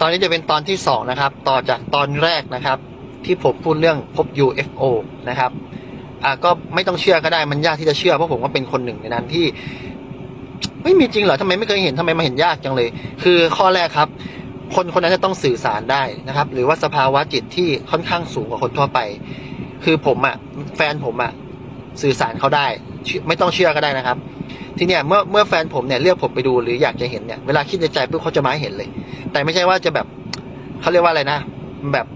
ตอนนี้จะเป็นตอนที่สองนะครับ ต่อจากตอนแรกนะครับ ที่ผมพูดเรื่องพบ UFO นะครับอ่าก็ไม่ต้องเชื่อก็ได้มันยากที่จะเชื่อเพราะผมก็เป็นคนหนึ่งในนั้นที่ ไม่มีจริงเหรอทำไมไม่เคยเห็นทำไมมาเห็นยากจังเลย คือข้อแรกครับ คนคนนั้นจะต้องสื่อสารได้นะครับ หรือว่าสภาวะจิตที่ค่อนข้างสูงกว่าคนทั่วไป คือผมอะ่ะแฟนผมอะ่ะสื่อสารเขาได้ ไม่ต้องเชื่อก็ได้นะครับ ทีเนี้ยเมื่อเมื่อแฟนผมเนี่ยเรียกผมไปดูหรืออยากจะเห็นเนี่ยเวลาคิดในใจปุ๊บเขาจะมาให้เห็นเลย แต่ไม่ใช่ว่าจะแบบเขาเรียกว่าอะไรนะ แบบ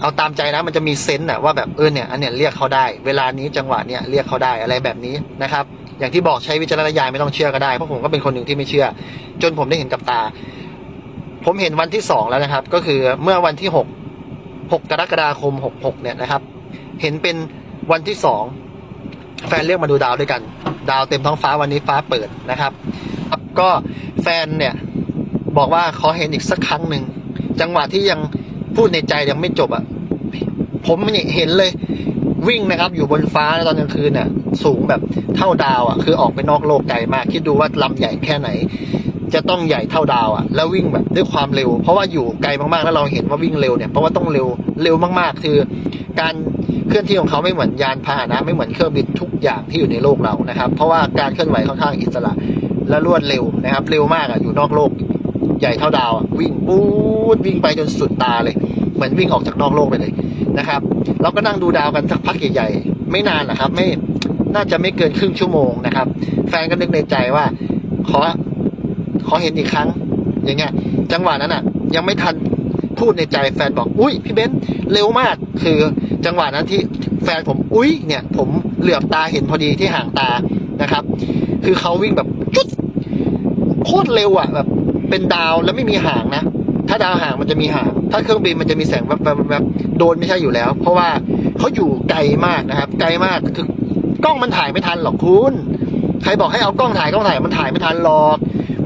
เอาตามใจนะ มันจะมีเซนส์อะว่าแบบเออเนี่ยอันเนี้ยเรียกเขาได้ เวลานี้จังหวะเนี้ยเรียกเขาได้อะไรแบบนี้นะครับ อย่างที่บอกใช้วิจารณญาณไม่ต้องเชื่อก็ได้เพราะผมก็เป็นคนหนึ่งที่ไม่เชื่อ จนผมได้เห็นกับตา ผมเห็นวันที่สองแล้วนะครับ ก็คือเมื่อวันที่หกหกกรกฎาคมหกหกเนี่ยนะครับ เห็นเป็นวันที่สองแฟนเรียกมาดูดาวด้วยกัน ดาวเต็มท้องฟ้าวันนี้ฟ้าเปิดนะครับ ก็แฟนเนี่ยบอกว่าขอเห็นอีกสักครั้งหนึ่งจังหวะที่ยังพูดในใจยังไม่จบอะ่ะผมเนี่ยเห็นเลยวิ่งนะครับ อยู่บนฟ้าตอนกลางคืนเนี่ยสูงแบบเท่าดาวอะ่ะ คือออกไปนอกโลกไกลมาก คิดดูว่าลำใหญ่แค่ไหน จะต้องใหญ่เท่าดาวอะ่ะแล้ววิ่งแบบด้วยความเร็ว เพราะว่าอยู่ไกลมากๆแล้วเราเห็นว่าวิ่งเร็วเนี่ยเพราะว่าต้องเร็วเร็วมากๆ คือการเคลื่อนที่ของเขาไม่เหมือนยานพาหนะไม่เหมือนเครื่องบินทุกอย่างที่อยู่ในโลกเรานะครับ เพราะว่าการเคลื่อนไหวค่อนข้างอิสระและรวดเร็วนะครับ เร็วมากอะอยู่นอกโลกใหญ่เท่าดาวอะวิ่งปูดวิ่งไปจนสุดตาเลย เหมือนวิ่งออกจากนอกโลกไปเลยนะครับ เราก็นั่งดูดาวกันสักพักใหญ่ๆไม่นานนะครับ ไม่น่าจะไม่เกินครึ่งชั่วโมงนะครับ แฟนก็นึกในใจว่าขอ ขอเห็นอีกครั้ง อย่างเงี้ย จังหวะนั้นอะ ยังไม่ทันพูดในใจแฟนบอก อุ้ยพี่เบนซ์เร็วมาก คือจังหวะนั้นที่แฟนผมอุ้ยเนี่ย ผมเหลือบตาเห็นพอดีที่ห่างตานะครับ คือเขาวิ่งแบบจุดโคตรเร็วอะแบบเป็นดาวแล้วไม่มีหางนะถ้าดาวหางมันจะมีหาง ถ้าเครื่องบินมันจะมีแสงแวบๆแวบโดนไม่ใช่อยู่แล้ว เพราะว่าเขาอยู่ไกลมากนะครับ ไกลมากคือกล้องมันถ่ายไม่ทันหรอกคุณ ใครบอกให้เอากล้องถ่ายกล้องถ่ายมันถ่ายไม่ทันหรอก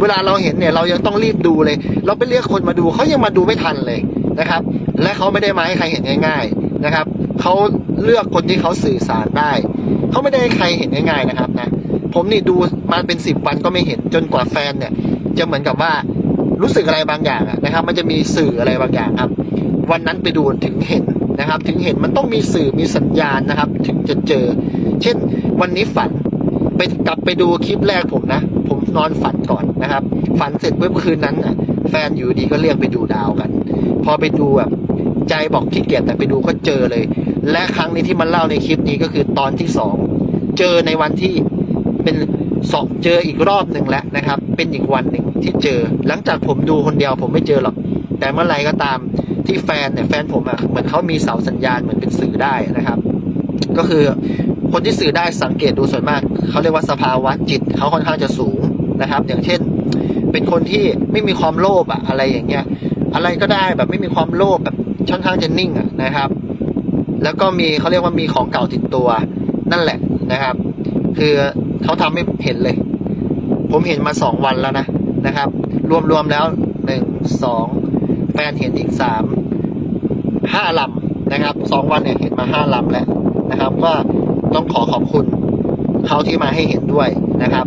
เวลาเราเห็นเนี่ยเรายังต้องรีบดูเลย เราไปเรียกคนมาดูเขายังมาดูไม่ทันเลยนะครับ และเขาไม่ได้มาให้ใครเห็นง่าย ๆนะครับเขาเลือกคนที่เขาสื่อสารได้เขาไม่ได้ให้ใครเห็นง่าย ๆนะครับนะผมนี่ดูมาเป็นสิบวันก็ไม่เห็นจนกว่าแฟนเนี่ย จะเหมือนกับว่ารู้สึกอะไรบางอย่างนะครับ มันจะมีสื่ออะไรบางอย่างครับ วันนั้นไปดูถึงเห็นนะครับ ถึงเห็นมันต้องมีสื่อมีสัญญาณนะครับ ถึงจะเจอ เช่น วันนี้ฝันไปกลับไปดูคลิปแรกผมนะ ผมนอนฝันก่อนนะครับ ฝันเสร็จเมื่อคืนนั้นอะ แฟนอยู่ดีก็เรียกไปดูดาวกัน พอไปดูแบบใจบอกขี้เกียจแต่ไปดูก็เจอเลย และครั้งนี้ที่มันเล่าในคลิปนี้ก็คือตอนที่สองเจอในวันที่เป็นสองเจออีกรอบหนึ่งแล้วนะครับ เป็นอีกวันหนึ่งที่เจอ หลังจากผมดูคนเดียวผมไม่เจอหรอก แต่เมื่อไรก็ตามที่แฟนเนี่ยแฟนผมอะเหมือนเขามีเสาสัญญาณเหมือนเป็นสื่อได้นะครับ ก็คือ คนที่สื่อได้สังเกตดูส่วนมากเขาเรียกว่าสภาวะจิตเขาค่อนข้างจะสูงนะครับ อย่างเช่น เป็นคนที่ไม่มีความโลภอะอะไรอย่างเงี้ย อะไรก็ได้แบบไม่มีความโลภแบบค่อนข้างจะนิ่งอะนะครับ แล้วก็มีเขาเรียกว่ามีของเก่าติดตัว นั่นแหละนะครับ คือเขาทำให้เห็นเลย ผมเห็นมาสองวันแล้วนะนะครับ รวมๆแล้วหนึ่งสองแฟนเห็นอีกสามห้าลำนะครับสองวันเนี่ยเห็นมาห้าลำแล้วนะครับ ก็ ต้องขอขอบคุณเขาที่มาให้เห็นด้วยนะครับ